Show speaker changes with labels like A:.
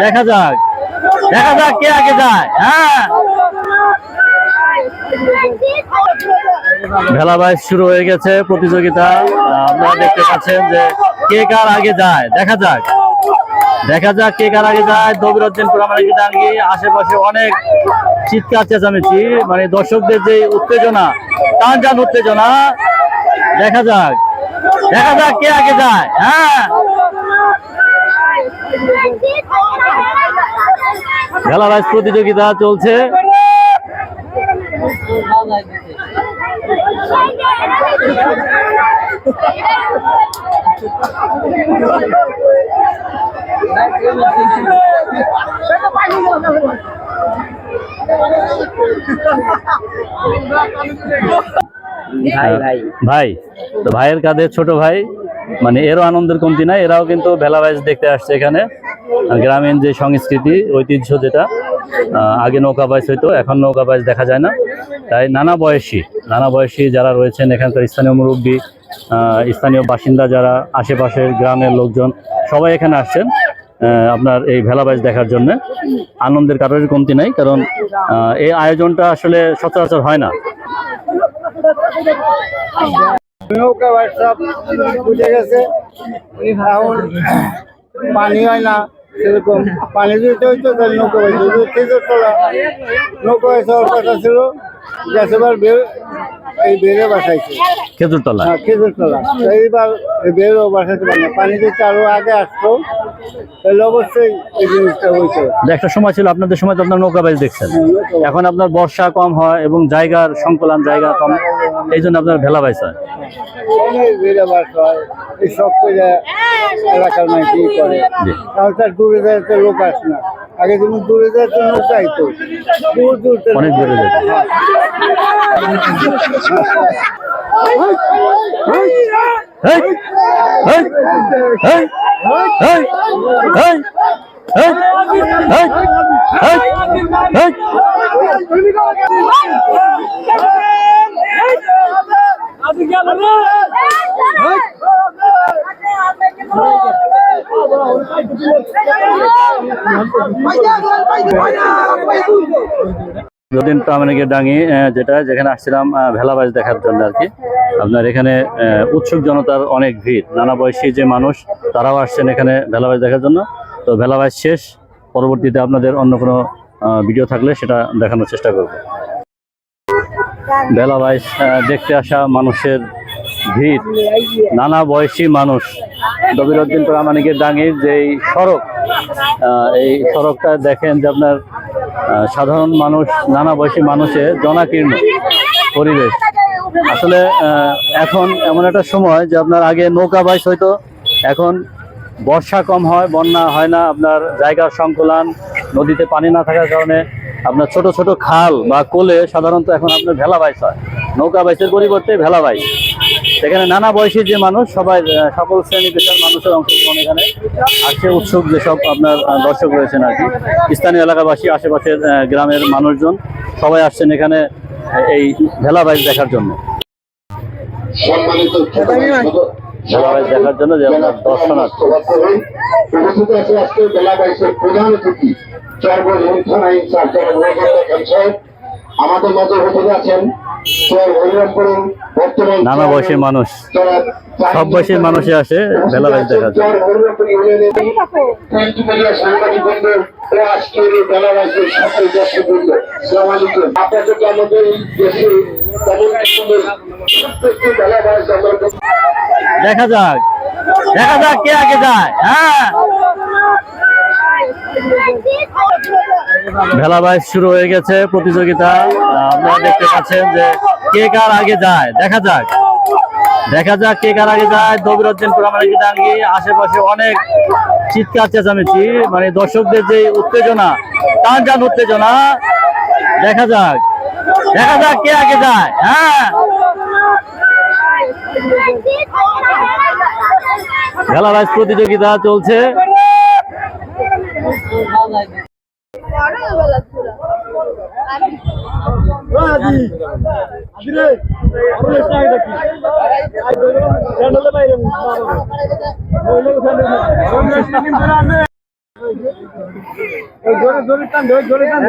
A: দেখা যাক। দেখা যাক কে আগে যায়। হ্যাঁ। ভেলা বাইশ শুরু হয়ে গেছে প্রতিযোগিতা। আপনারা দেখতে পাচ্ছেন যে কে কার আগে যায়। দেখা যাক। দেখা যাক কে কার আগে যায়। দবিরুদ্দিন পুরামানিক ডাঙ্গি। আশেপাশে অনেক চিৎকার, চেঁচামেচি। মানে দর্শকদের যে উত্তেজনা টান টান উত্তেজনা। দেখা যাক। দেখা যাক কে আগে যায়। হ্যাঁ। ভেলা বাইশ প্রতিযোগিতা চলছে।
B: ভাই ভাই।
A: ভাই তো ভাইয়ের কাঁধে ছোট ভাই। মানে এরও আনন্দের কমতি নাই, এরাও কিন্তু ভেলা বাইচ দেখতে আসছে এখানে। গ্রামীণ যে সংস্কৃতি, ঐতিহ্য যেটা আগে নৌকা বাইচ হইতো, এখন নৌকা বাইচ দেখা যায় না। তাই নানা বয়সী নানা বয়সী যারা রয়েছেন এখানকার স্থানীয় মুরব্বী স্থানীয় বাসিন্দা যারা, আশেপাশের গ্রামের লোকজন, সবাই এখানে আসছেন আপনার এই ভেলা বাইচ দেখার জন্য। আনন্দের কারোর কমতি নাই, কারণ এই আয়োজনটা আসলে সচরাচর হয় না।
C: নৌকা সব বুঝে গেছে। এখন পানি হয় না সেরকম। পানি দিতে হইতো তাহলে নৌকা যদি খেজুর তোলা নৌকা সবার কথা ছিল। গ্যাস এবার বের এই বেড়ে বাসাইছে।
A: খেজুর তলা
C: হ্যাঁ খেজুর তোলা এইবার এই বেরও বাসাইতে পারে না। পানি দিতে আরও আগে আসতো তাহলে অবশ্যই এই জিনিসটা হইতো।
A: একটা সময় ছিল আপনাদের সময় তো আপনার নৌকা বাইচ দেখছেন। এখন আপনার বর্ষা কম হয় এবং জায়গার সংকলন জায়গা কম। এই জন্য আপনার ভেলা বাইস হয়।
C: করে দূরে লোক আসে না। আগে যেমন দূরে যাওয়ার জন্য চাইতো দূর দূর
A: অনেক দূরে যেত যদিন প্রামাণিকের ডাঙ্গি আহ, যেটা যেখানে আসছিলাম ভেলাবাজ দেখার জন্য আর কি। আপনার এখানে উৎসুক জনতার অনেক ভিড়। নানা বয়সী যে মানুষ তারাও আসছেন এখানে ভেলাবাজ দেখার জন্য। তো ভেলাবাজ শেষ। পরবর্তীতে আপনাদের অন্য কোনো ভিডিও থাকলে সেটা দেখানোর চেষ্টা করব। ভেলাবাজ আহ, দেখতে আসা মানুষের ভিড়। নানা বয়সী মানুষ। দবিরুদ্দিন প্রামাণিকের ডাঙ্গির যেই সড়ক এই সড়কটা দেখেন যে আপনার সাধারণ মানুষ নানা বয়সী মানুষের জনাকীর্ণ পরিবেশ। আসলে এখন এমন একটা সময় যে আপনার আগে নৌকা বাইস হয়তো এখন বর্ষা কম হয় বন্যা হয় না আপনার জায়গার সংকুলান নদীতে পানি না থাকার কারণে আপনার ছোট ছোট খাল বা কোলে সাধারণত এখন আপনার ভেলা বাইস হয়। নৌকা বাইসের পরিবর্তে ভেলা বাইস সেখানে নানা বয়সী যে মানুষ, সবাই সকল শ্রেণি পেশার মানুষের অংশগ্রহণ এখানে আসছে। উৎসুক যেসব আপনার দর্শক রয়েছেন আর কি। স্থানীয় এলাকাবাসী, আশেপাশের গ্রামের মানুষজন সবাই আসছেন এখানে এই ভেলা বাইক দেখার জন্য। ভেলা দেখার জন্য যে আপনার দর্শনার্থী।
D: প্রধান অতিথি। আমাদের
A: নানা বয়সের মানুষ। সব বয়সের মানুষই আসে
D: বেলা বাইক দেখা যায়
A: দেখা যাক। দেখা যাক কে আগে যায় হ্যাঁ? ভেলা বাইক শুরু হয়ে গেছে প্রতিযোগিতা। আপনারা দেখতে পাচ্ছেন যে কে কার আগে যায়। দেখা যাক। দেখা যাক কে কার আগে যায়। দবিরুদ্দিন ডাঙ্গি, আশেপাশে অনেক চিৎকার চেঁচামেচি। মানে দর্শকদের যে উত্তেজনা টান টান উত্তেজনা। দেখা যাক। দেখা যাক কে আগে যায়। হ্যাঁ। ভেলা বাইক প্রতিযোগিতা চলছে।
C: জোরে জোরে টান জোরে জোরে টান